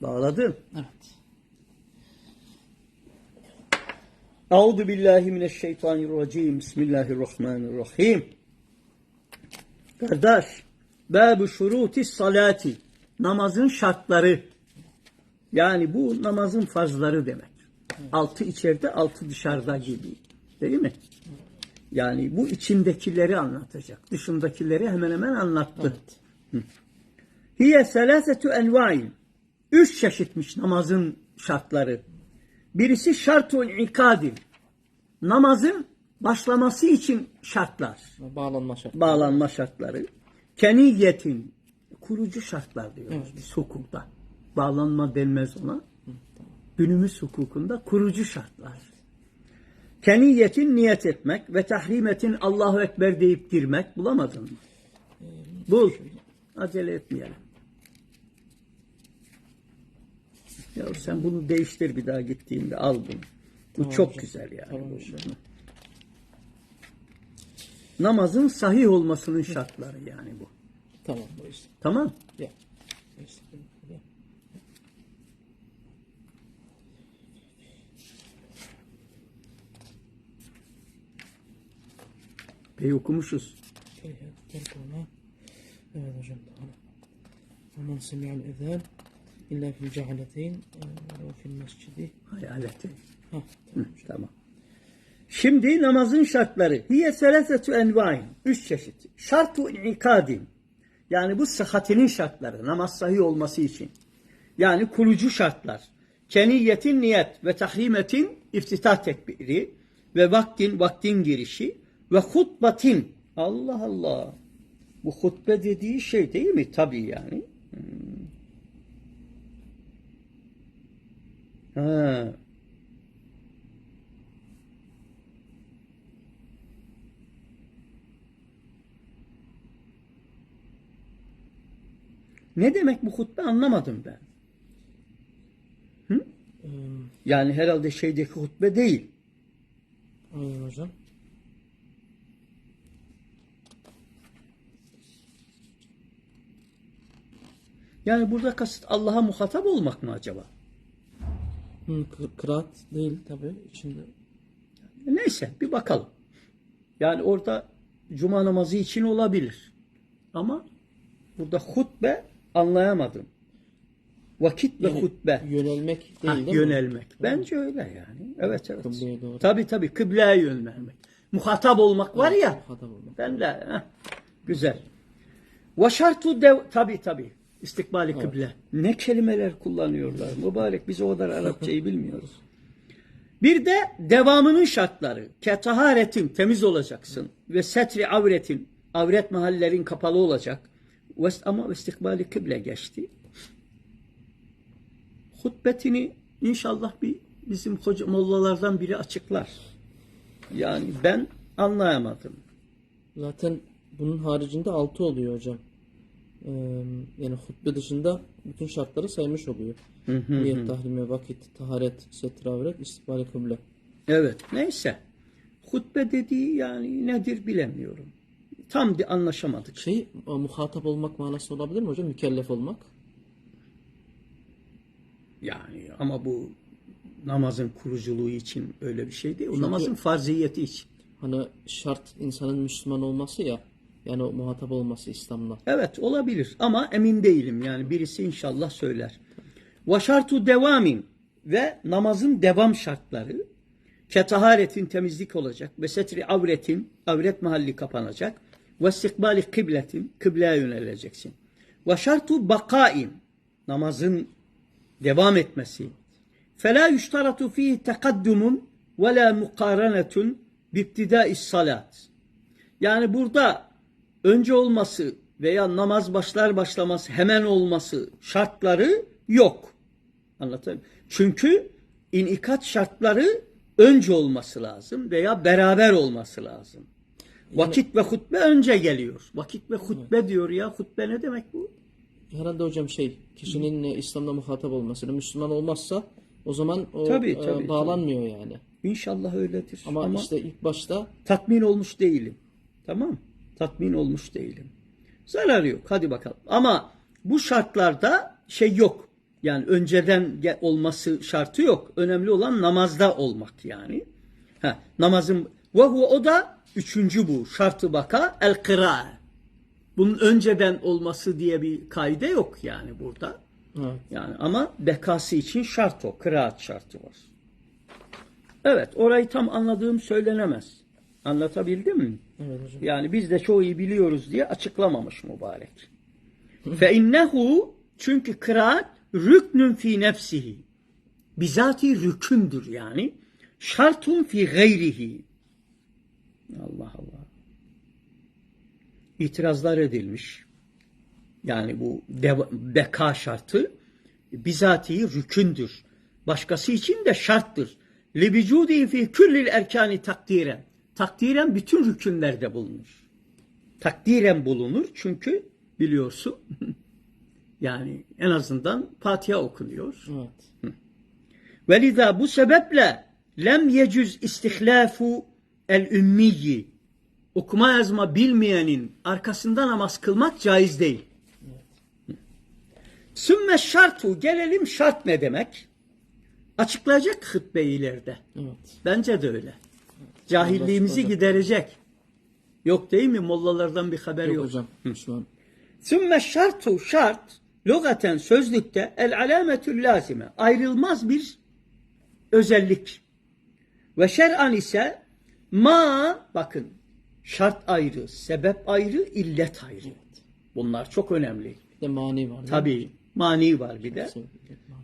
Bağladın. Evet. Euzu billahi mineşşeytanirracim. Bismillahirrahmanirrahim. Kardeş, babu şuruti salati. Namazın şartları. Yani bu namazın farzları demek. Altı içeride, altı dışarıda gibi. Değil mi? Yani bu içindekileri anlatacak. Dışındakileri hemen hemen anlattı. Evet. Hiye selasetu envain. Üç çeşitmiş namazın şartları. Birisi şartul ikadin. Namazın başlaması için şartlar. Bağlanma şartı. Bağlanma şartları. Keniyetin. Kurucu şartlar diyoruz biz hukukta. Bağlanma denmez ona. Günümüz hukukunda kurucu şartlar. Keniyetin niyet etmek ve tahrimetin Allahu Ekber deyip girmek bulamadın mı? Bul. Acele etmeyelim. Ya sen bunu değiştir bir daha gittiğinde al bunu. Bu tamam, çok hocam. güzel yani. Tamam. Namazın sahih olmasının şartları yani bu. Tamam hocam. Tamam. Ya. Pey okumuşuz. Evet hocam tamam. Ondan semiyel ezan. İlla fil cehaleteyn ve fil mescidi. Hayaleteyn. Heh, tamam. Şimdi namazın şartları. Hiye selesetü envain. Üç çeşit. Şartu inkadin. Yani bu sıhhatinin şartları. Namaz sahih olması için. Yani kurucu şartlar. Keniyetin niyet ve tahrimetin iftitah tekbiri ve vaktin vaktin girişi ve hutbatin. Allah Allah. Bu hutbe dediği şey değil mi? Tabii yani. Ha. Ne demek bu hutbe anlamadım ben. Ee, Yani herhalde şeydeki hutbe değil. aynen hocam. Yani burada kasıt Allah'a muhatap olmak mı acaba? Hı, kı- kıraat değil tabi içinde. Neyse bir bakalım. Yani orada cuma namazı için olabilir. Ama burada hutbe anlayamadım. Vakit ve Yani hutbe. Yönelmek değil Ha, değil mi? yönelmek. Bence öyle yani. Evet evet. Kıbleye doğru. Tabi tabi kıbleye yönelmek. Muhatap olmak var ya. Muhatap olmak. Ben de heh, güzel. Ve şartu dev tabi tabi istikbali kıble. Ne kelimeler kullanıyorlar. Mübarek biz o kadar Arapçayı bilmiyoruz. Bir de devamının şartları. Ketaharetin temiz olacaksın ve setri avretin avret mahallerin kapalı olacak. Ama istikbali kıble geçti. Hutbetini inşallah bir bizim hoca mollalardan biri açıklar. Yani ben anlayamadım. Zaten bunun haricinde altı oluyor hocam. Yani hutbe dışında bütün şartları saymış oluyor. Niyet, tahrime, vakit, taharet, setre, avret, istikbali kıble. Evet neyse. Hutbe dediği yani nedir bilemiyorum. Tam bir anlaşamadık. Şey e, muhatap olmak manası olabilir mi hocam? Mükellef olmak. Yani ama bu namazın kuruculuğu için öyle bir şey değil. O namazın farziyeti için. Hani şart insanın Müslüman olması ya. Yani o muhatap olması İslam'la. Evet olabilir ama emin değilim. Yani birisi inşallah söyler. Ve şartu devamin ve namazın devam şartları ketaharetin temizlik olacak ve setri avretin avret mahalli kapanacak ve istikbali kıbletin kıbleye yöneleceksin. Ve şartu bakain namazın devam etmesi. Fela yushtaratu fihi tekaddumun ve la mukaranetun biptidai salat. Yani burada önce olması veya namaz başlar başlamaz hemen olması şartları yok. Anlatayım. Çünkü inikat şartları önce olması lazım veya beraber olması lazım. Vakit ve hutbe önce geliyor. Vakit ve hutbe diyor ya. Hutbe ne demek bu? Herhalde hocam şey kişinin e, İslam'la muhatap olması. Müslüman olmazsa o zaman o Tabii, e, tabii, bağlanmıyor yani. İnşallah öyledir. Ama, Ama, işte ilk başta tatmin olmuş değilim. Tamam? Tatmin olmuş değilim. Zararı yok. Hadi bakalım. Ama bu şartlarda şey yok. Yani önceden olması şartı yok. Önemli olan namazda olmak yani. Ha, namazın ve hu o da üçüncü bu şartı baka el kıra. Bunun önceden olması diye bir kaide yok yani burada. Evet. Yani ama bekası için şart o. Kıraat şartı var. Evet orayı tam anladığım söylenemez. Anlatabildim mi? Evet hocam. Yani biz de çoğu iyi biliyoruz diye açıklamamış mübarek. Fe innehu çünkü kıraat rüknün fi nefsihi. Bizati rükündür yani. Şartun fi gayrihi. Allah Allah. İtirazlar edilmiş. Yani bu beka şartı bizatihi rükündür. Başkası için de şarttır. Libicudi fi küllil erkani takdiren. Takdiren bütün rükünlerde bulunur. Takdiren bulunur çünkü biliyorsun yani en azından Fatiha okunuyor. Evet. Ve liza bu sebeple lem yecüz istihlafu el ümmiyi okuma yazma bilmeyenin arkasında namaz kılmak caiz değil. Sümme şartu gelelim şart ne demek? Açıklayacak hutbe ileride. Evet. Bence de öyle. Cahilliğimizi giderecek. Yok değil mi? Mollalardan bir haber Yok, yok. hocam. Şu an. Sümme şartu şart lugaten sözlükte el alametül lazime ayrılmaz bir özellik. Ve şer'an ise ma bakın şart ayrı, sebep ayrı, illet ayrı. Bunlar çok önemli. Bir de mani var. Tabii mani var bir de.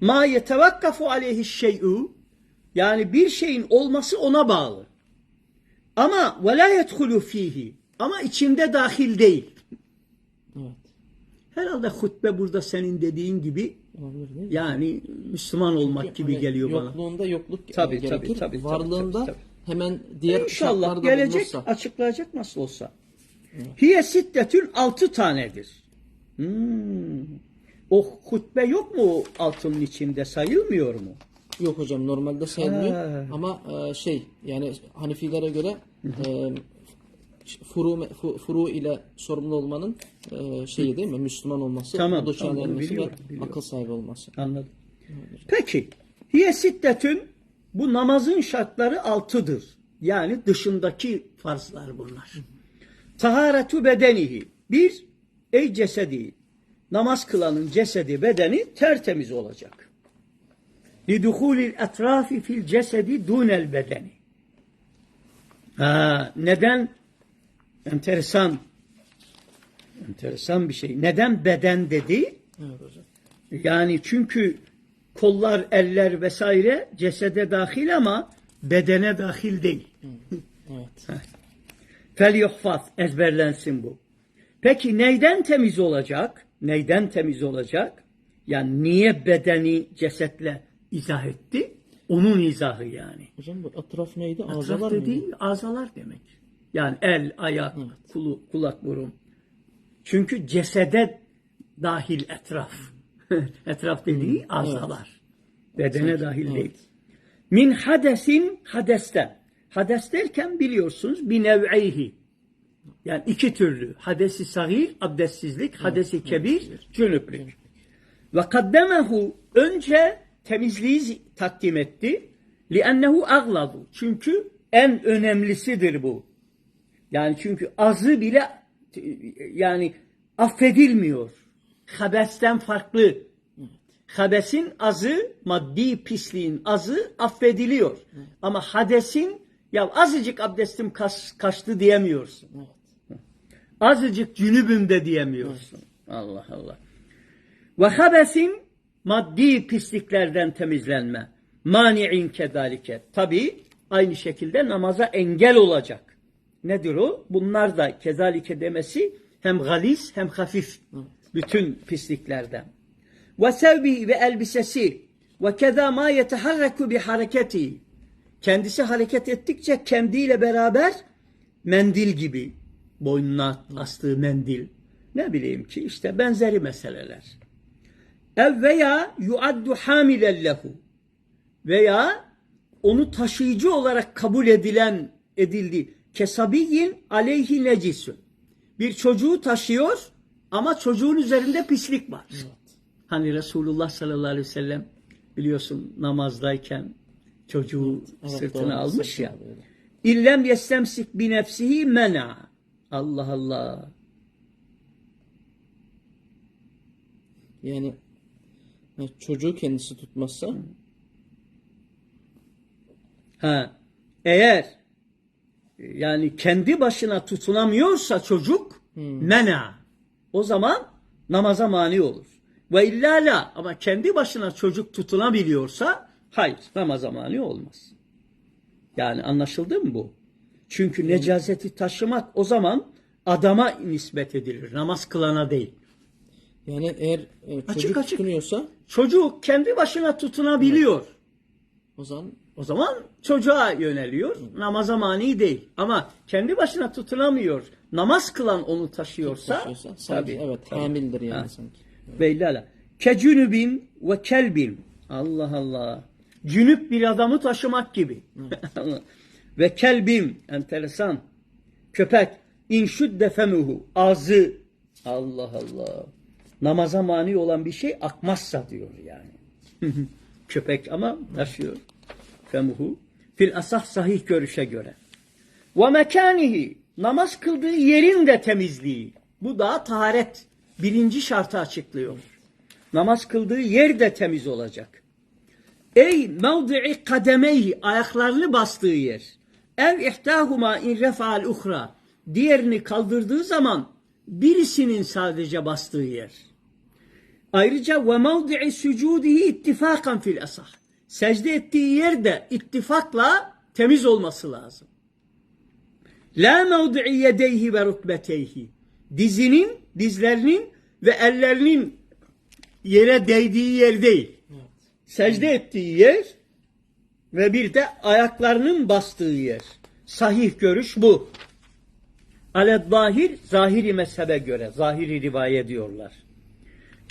Ma yetevakkafu aleyhi şey'u yani bir şeyin olması ona bağlı. Ama ve la yedhulu fihi ama içinde dahil değil. Evet. Herhalde hutbe burada senin dediğin gibi Olabilir değil mi? yani Müslüman olmak gibi Hani geliyor bana. Yokluğunda yokluk Tabii, tabii, tabii, gerekir. tabii, tabii, Varlığında tabii, tabii. hemen diğer İnşallah şartlarda gelecek bulunursa. açıklayacak nasıl olsa. Hiye siddetün altı tanedir. Hmm. O hutbe yok mu o altının içinde sayılmıyor mu? Yok hocam normalde sayılmıyor. Ha. Ama e, şey yani Hanefilere göre e, furu, fu- furu ile sorumlu olmanın e, şeyi değil mi? Müslüman olması, Tamam, bu tamam, gelmesi biliyorum, ve biliyorum. akıl sahibi olması. Anladım. Peki. Hiye siddetün bu namazın şartları altıdır. Yani dışındaki farzlar bunlar. Taharetu bedenihi. Bir, ey cesedi. Namaz kılanın cesedi, bedeni tertemiz olacak. Liduhulil etrafi fil cesedi dunel bedeni. Ha, neden? Enteresan. Enteresan bir şey. Neden beden dedi? Evet hocam. Yani çünkü kollar, eller vesaire cesede dahil ama bedene dahil değil. Evet. Fel yuhfaz, ezberlensin bu. Peki neyden temiz olacak? Neyden temiz olacak? Yani niye bedeni cesetle izah etti? Onun izahı yani. Hocam bu etraf neydi? Atraf Azalar mıydı? dediği azalar demek. Yani el, ayak, kulu, kulak, burun. Çünkü cesede dahil etraf. etraf dediği azalar. Bedene dahil değil. Min hadesin hadesten. Hades derken biliyorsunuz bir nev'ihi. Yani iki türlü. Hadesi sagir, abdestsizlik, hadesi kebir, cünüplük. Ve kaddemehu önce temizliği takdim etti. Li'ennehu agladu. Çünkü en önemlisidir bu. Yani çünkü azı bile yani affedilmiyor. Habesten farklı. Habesin azı, maddi pisliğin azı affediliyor. Ama hadesin ya azıcık abdestim kaç- kaçtı diyemiyorsun. Azıcık cünübüm de diyemiyorsun. Allah Allah. Ve habesin maddi pisliklerden temizlenme. Mani'in kedalike. Tabi aynı şekilde namaza engel olacak. Nedir o? Bunlar da kezalike demesi hem galis hem hafif. Bütün pisliklerden. Ve sevbi ve elbisesi ve keza ma yeteharreku bi hareketi. Kendisi hareket ettikçe kendiyle beraber mendil gibi boynuna astığı mendil. Ne bileyim ki işte benzeri meseleler. Ev veya yuaddu hamilen lehu veya onu taşıyıcı olarak kabul edilen edildi. Kesabiyin aleyhi necisün. Bir çocuğu taşıyor ama çocuğun üzerinde pislik var. Hani Resulullah sallallahu aleyhi ve sellem biliyorsun namazdayken çocuğu Evet, sırtına doğru, almış ya. alıyor. İllem yestemsik bi nefsihi mena. Allah Allah. Yani çocuğu kendisi tutmazsa Ha. Eğer yani kendi başına tutunamıyorsa çocuk mena. O zaman namaza mani olur. Ve illa la ama kendi başına çocuk tutunabiliyorsa hayır namaza mani olmaz. Yani anlaşıldı mı bu? Çünkü necaseti taşımak o zaman adama nispet edilir. Namaz kılana değil. Yani eğer e, çocuk Açık, açık. tutunuyorsa Çocuk kendi başına tutunabiliyor. o zaman O zaman çocuğa yöneliyor. Namaza mani değil. Ama kendi başına tutunamıyor. Namaz kılan onu taşıyorsa, taşıyorsa sanki tabii, evet tabii. hamildir yani Ha. sanki. Beylala. Kecünübin ve kelbin. Allah Allah. Cünüp bir adamı taşımak gibi. ve kelbin. Enteresan. Köpek. İnşüdde femuhu. Ağzı. Allah Allah. Namaza mani olan bir şey akmazsa diyor yani. Köpek ama taşıyor. Femuhu. Fil asah sahih görüşe göre. Ve mekanihi namaz kıldığı yerin de temizliği. Bu da taharet birinci şartı açıklıyor. Namaz kıldığı yer de temiz olacak. Ey mevdi'i kademeyhi ayaklarını bastığı yer. Ev ihtahuma in refa'al uhra. Diğerini kaldırdığı zaman birisinin sadece bastığı yer. Ayrıca ve mevdi'i sucudihi ittifakan fil asah. Secde ettiği yer de ittifakla temiz olması lazım. La mevdi'i yedeyhi ve rukbeteyhi. Dizinin, dizlerinin ve ellerinin yere değdiği yer değil. Secde ettiği yer ve bir de ayaklarının bastığı yer. Sahih görüş bu. Aled zahir, zahiri mezhebe göre, zahiri rivayet diyorlar.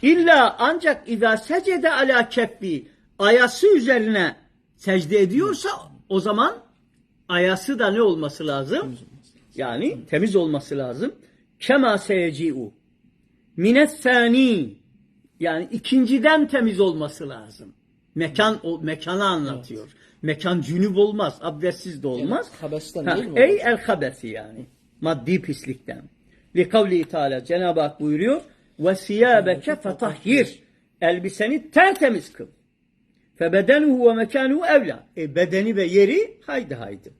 İlla ancak izâ secede ala keffi, ayası üzerine secde ediyorsa o zaman ayası da ne olması lazım? Yani temiz olması lazım. Kema seyeci'u. Minet sani. Yani ikinciden temiz olması lazım. Mekan o mekanı anlatıyor. Mekan cünüp olmaz, abdestsiz de olmaz. Habesten Ha, değil mi? Ey el habesi yani. Maddi pislikten. Li kavli Teala Cenab-ı Hak buyuruyor ve siyabeke fetahhir. Elbiseni tertemiz kıl. Febedenuhu ve mekanuhu evla. E bedeni ve yeri haydi haydi.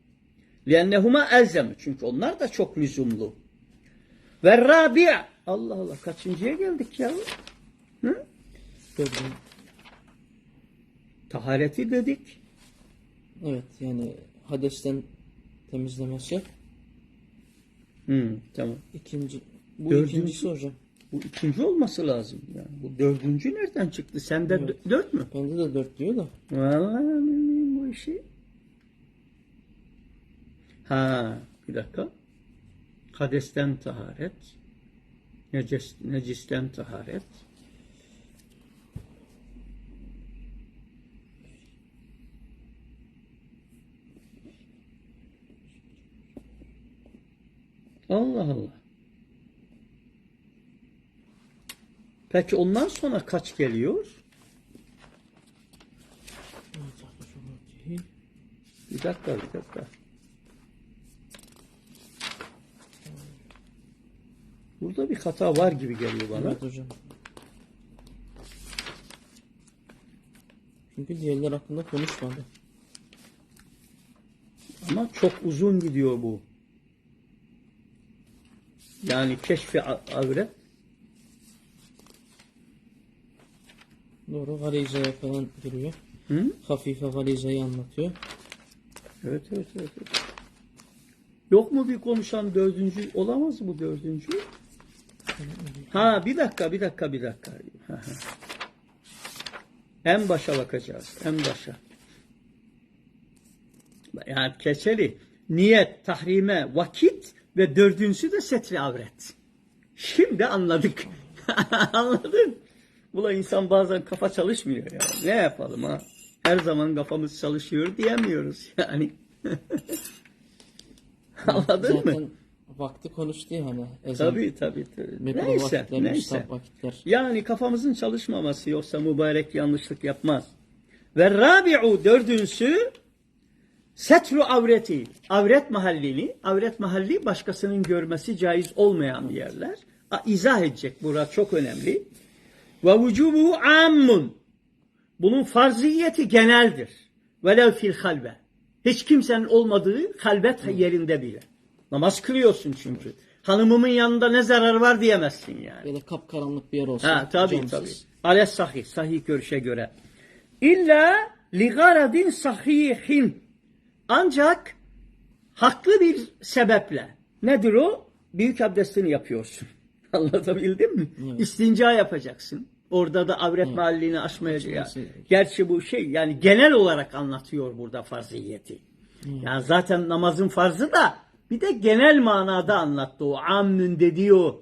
Liennehuma elzem. Çünkü onlar da çok lüzumlu. Ve rabi'a. Allah Allah kaçıncıya geldik ya? Hı? Tahareti dedik. Evet yani hadesten temizlemesi. Hı, tamam. İkinci bu Dördüncü- ikincisi hocam. Bu ikinci olması lazım. Yani bu dördüncü nereden çıktı? Sende dö- dört mü? Bende de dört diyor da. Vallahi bilmiyorum bu işi. Ha, bir dakika. Hadesten taharet. Necis, necisten taharet. Allah Allah. Peki ondan sonra kaç geliyor? Bir dakika, bir dakika. Burada bir hata var gibi geliyor bana. Evet hocam. Çünkü diğerler hakkında konuşmadı. Ama çok uzun gidiyor bu. Yani keşfi avret. Doğru garizeye falan giriyor. Hı? Hafife garizeyi anlatıyor. Evet, evet, evet. evet. Yok mu bir konuşan dördüncü? Olamaz mı bu dördüncü? Ha bir dakika, bir dakika, bir dakika. En başa bakacağız. En başa. Yani keçeli. Niyet, tahrime, vakit ve dördüncüsü de setri avret. Şimdi anladık. Anladın? Bula insan bazen kafa çalışmıyor ya. Ne yapalım ha? Her zaman kafamız çalışıyor diyemiyoruz yani. Anladın Zaten mı? vakti konuştu ya hani. Ezan, Tabii tabii. tabii. Neyse, neyse. vakitler. Yani kafamızın çalışmaması yoksa mübarek yanlışlık yapmaz. Ve rabi'u dördüncüsü setru avreti. Avret mahallini, avret mahalli başkasının görmesi caiz olmayan bir yerler. İzah edecek burada çok önemli. Ve vücubu ammun. Bunun farziyeti geneldir. Velev fil halve. Hiç kimsenin olmadığı halvet yerinde bile. Namaz kılıyorsun çünkü. Hanımımın yanında ne zarar var diyemezsin yani. Böyle kapkaranlık bir yer olsa. Ha tabii camsız. tabii. Ale sahih, sahih görüşe göre. İlla li garadin sahihin. Ancak haklı bir sebeple. Nedir o? Büyük abdestini yapıyorsun. Anlatabildim mi? İstinca yapacaksın. Orada da avret mahallini aşmayacak. Açması. Gerçi bu şey yani genel olarak anlatıyor burada farziyeti. Yani zaten namazın farzı da bir de genel manada anlattı o ammün dediği o.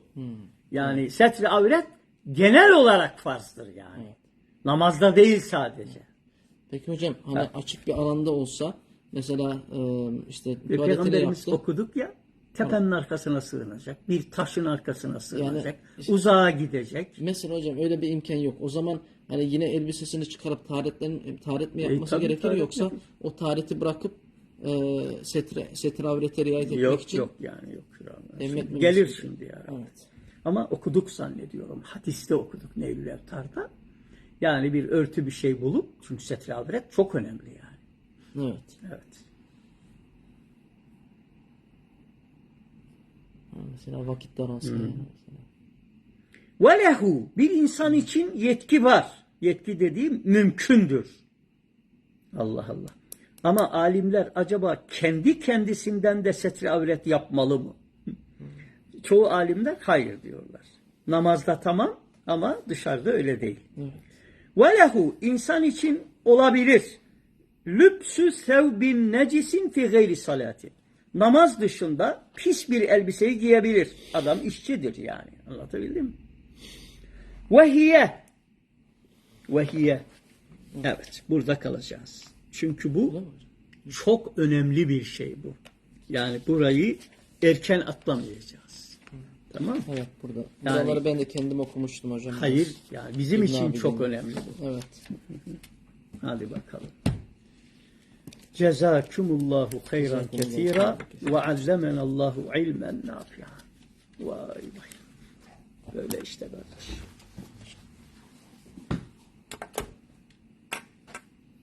Yani setri avret genel olarak farzdır yani. Namazda değil sadece. Peki hocam hani açık bir alanda olsa mesela işte tuvaletini yaptı. okuduk ya tepenin arkasına sığınacak. Bir taşın arkasına sığınacak. işte- uzağa gidecek. Mesela hocam öyle bir imkan yok. O zaman hani yine elbisesini çıkarıp taharetlerin taharet mi yapması E, tabii gerekir taharet yoksa yapar. o tahareti bırakıp e, setre setre avrete riayet etmek Yok için yok yani yok. Emret Şimdi mi gelir gerekiyor? şimdi ya. Evet. Ama okuduk zannediyorum. Hadiste okuduk Neylül Evtar'da. Yani bir örtü bir şey bulup çünkü setri avret çok önemli yani. Evet. Evet. Mesela vakit daralsa yani mesela. Ve lehu bir insan için yetki var. Yetki dediğim mümkündür. Allah Allah. Ama alimler acaba kendi kendisinden de setri avret yapmalı mı? Çoğu alimler hayır diyorlar. Namazda tamam ama dışarıda öyle değil. Ve lehu insan için olabilir. Lübsü sevbin necisin fi gayri salati. Namaz dışında pis bir elbiseyi giyebilir. Adam işçidir yani. Anlatabildim mi? Ve hiye. Ve hiye. Evet, burada kalacağız. Çünkü bu çok önemli bir şey bu. Yani burayı erken atlamayacağız. Tamam mı? Evet burada. Yani- Buraları ben de kendim okumuştum hocam. Hayır, yani bizim İbn için Abi çok önemli bu. Evet. Hadi bakalım. Cezakumullahu hayran kesira ve allemenallahu ilmen nafi'a. Vay vay. Böyle işte kardeş.